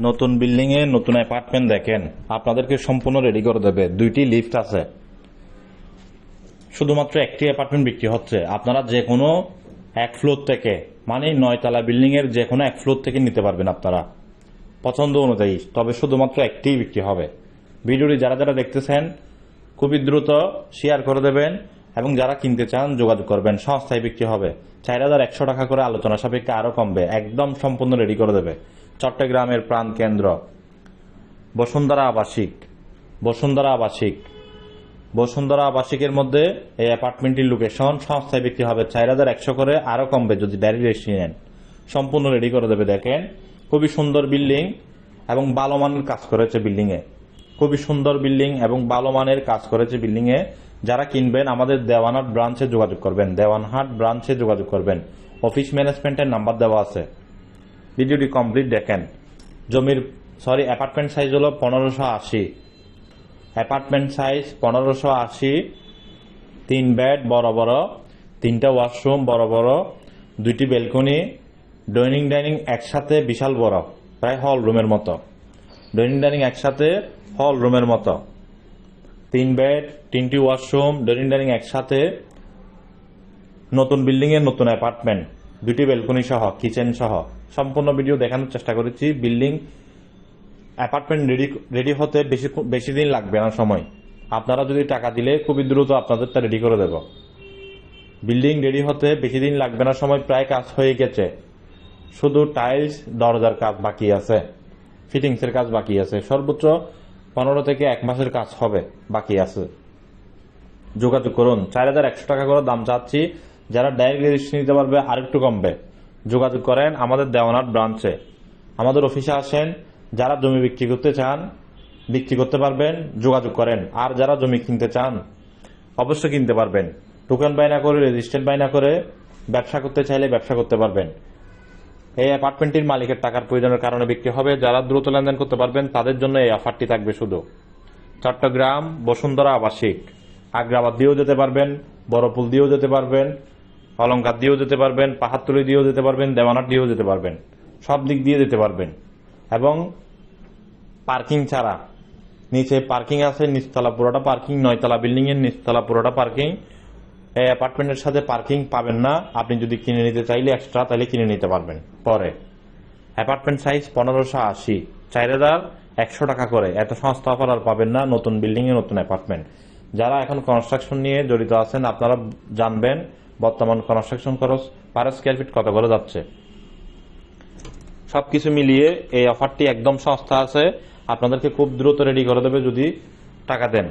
নতুন বিল্ডিং এ নতুন অ্যাপার্টমেন্ট দেখেন, আপনাদেরকে সম্পূর্ণ রেডি করে দেবে। দুইটি লিফট আছে। শুধুমাত্র একটি অ্যাপার্টমেন্ট বিক্রি হচ্ছে। আপনারা যে কোনো এক ফ্লোর থেকে মানে নয়তলা বিল্ডিং এর যে কোনো এক ফ্লোর থেকে নিতে পারবেন আপনারা। পছন্দ অনুযায়ী, তবে শুধুমাত্র একটিই বিক্রি হবে। ভিডিওটি যারা যারা দেখতেছেন, খুবই দ্রুত শেয়ার করে দেবেন এবং যারা কিনতে চান, যোগাযোগ করবেন। সংস্থায় বিক্রি হবে। চার হাজার একশো টাকা করে আলোচনা সাপেক্ষে আরও কমবে। একদম সম্পূর্ণ রেডি করে দেবে। চট্টগ্রামের প্রাণ কেন্দ্র। বসুন্ধরা আবাসিক বসুন্ধরা আবাসিক বসুন্ধরা আবাসিকের মধ্যে এই অ্যাপার্টমেন্টটির লোকেশন সংস্থায় বিক্রি হবে চার হাজার একশো করে, আরও কমবে যদি ডাইরেক্ট রেজিস্ট্রি নেন। সম্পূর্ণ রেডি করে দেবে, দেখেন। খুবই সুন্দর বিল্ডিং এবং ভালো মানের কাজ করেছে বিল্ডিং এ খুবই সুন্দর বিল্ডিং এবং ভালো মানের কাজ করেছে বিল্ডিং এ যারা কিনবেন, আমাদের দেওয়ানহাট ব্রাঞ্চে যোগাযোগ করবেন। দেওয়ানহাট ব্রাঞ্চে যোগাযোগ করবেন। অফিস ম্যানেজমেন্টের নাম্বার দেওয়া আছে। ভিডিওটি কমপ্লিট দেখেন। জমির সরি অ্যাপার্টমেন্ট সাইজ হলো পনেরোশো আশি। অ্যাপার্টমেন্ট সাইজ পনেরোশো আশি, তিন বেড বড় বড়। তিনটা ওয়াশরুম বড় বড়। দুইটি বেলকনি ডাইনিং ডাইনিং একসাথে বিশাল বড়, প্রায় হল রুমের মতো। ডাইনিং ডাইনিং একসাথে হল রুমের মতো। তিন বেড তিনটি ওয়াশরুম ডাইনিং ডাইনিং একসাথে নতুন বিল্ডিং এর নতুন অ্যাপার্টমেন্ট দুটি বেলকনি সহ, কিচেন সহ, সম্পূর্ণ ভিডিও দেখানোর চেষ্টা করেছি। বিল্ডিং, অ্যাপার্টমেন্ট রেডি রেডি হতে বেশি বেশি দিন লাগবে না সময়। আপনারা যদি টাকা দিলে খুবই দ্রুত আপনাদেরটা রেডি করে দেব। বিল্ডিং রেডি হতে বেশি দিন লাগবে না, সময় প্রায় কাজ হয়ে গেছে। শুধু টাইলস, দরজার কাজ বাকি আছে। ফিটিংসের কাজ বাকি আছে। সর্বোচ্চ পনেরো থেকে এক মাসের কাজ হবে, বাকি আছে। যোগাযোগ করুন। চার হাজার একশো টাকা করে দাম চাচ্ছি। যারা ডাইরেক্ট রেজিস্ট্রি নিতে পারবে, আরেকটু কমবে। যোগাযোগ করেন আমাদের দেওয়ানার ব্রাঞ্চে আমাদের অফিসে আসেন, যারা জমি বিক্রি করতে চান, বিক্রি করতে পারবেন, যোগাযোগ করেন। আর যারা জমি কিনতে চান, অবশ্যই কিনতে পারবেন। টোকেন বাইনা করে রেজিস্টার্ড বাইনা করে, ব্যবসা করতে চাইলে ব্যবসা করতে পারবেন। এই অ্যাপার্টমেন্টটির মালিকের টাকার প্রয়োজনের কারণে বিক্রি হবে। যারা দ্রুত লেনদেন করতে পারবেন, তাদের জন্য এই অফারটি থাকবে শুধু। চট্টগ্রাম, বসুন্ধরা আবাসিক। আগ্রাবাদ দিয়েও যেতে পারবেন, বড়পুল দিয়েও যেতে পারবেন অলঙ্কার দিয়েও যেতে পারবেন পাহাড়তলি দিয়েও যেতে পারবেন, দেওয়ানার দিয়েও যেতে পারবেন। সব দিক দিয়ে যেতে পারবেন। এবং পার্কিং ছাড়া নিচে পার্কিং আছে, নিচতলা পুরোটা পার্কিং, নয়তলা বিল্ডিং এর নিচতলা পুরোটা পার্কিং। এই অ্যাপার্টমেন্টের সাথে পার্কিং পাবেন না। আপনি যদি কিনে নিতে চাইলে এক্সট্রা তাহলে কিনে নিতে পারবেন। পরে, অ্যাপার্টমেন্ট সাইজ পনেরোশো আশি। চার হাজার একশো টাকা করে। এত সংস্থা অফার আর পাবেন না নতুন বিল্ডিং এ নতুন অ্যাপার্টমেন্ট। যারা এখন কনস্ট্রাকশন নিয়ে জড়িত আছেন, আপনারা জানবেন বর্তমান কনস্ট্রাকশন খরচ পার স্কোয়ার ফিট কত করে যাচ্ছে? সবকিছু মিলিয়ে এই অফারটি একদম সস্তা আছে। আপনাদেরকে খুব দ্রুত রেডি করে দেবে যদি টাকা দেন।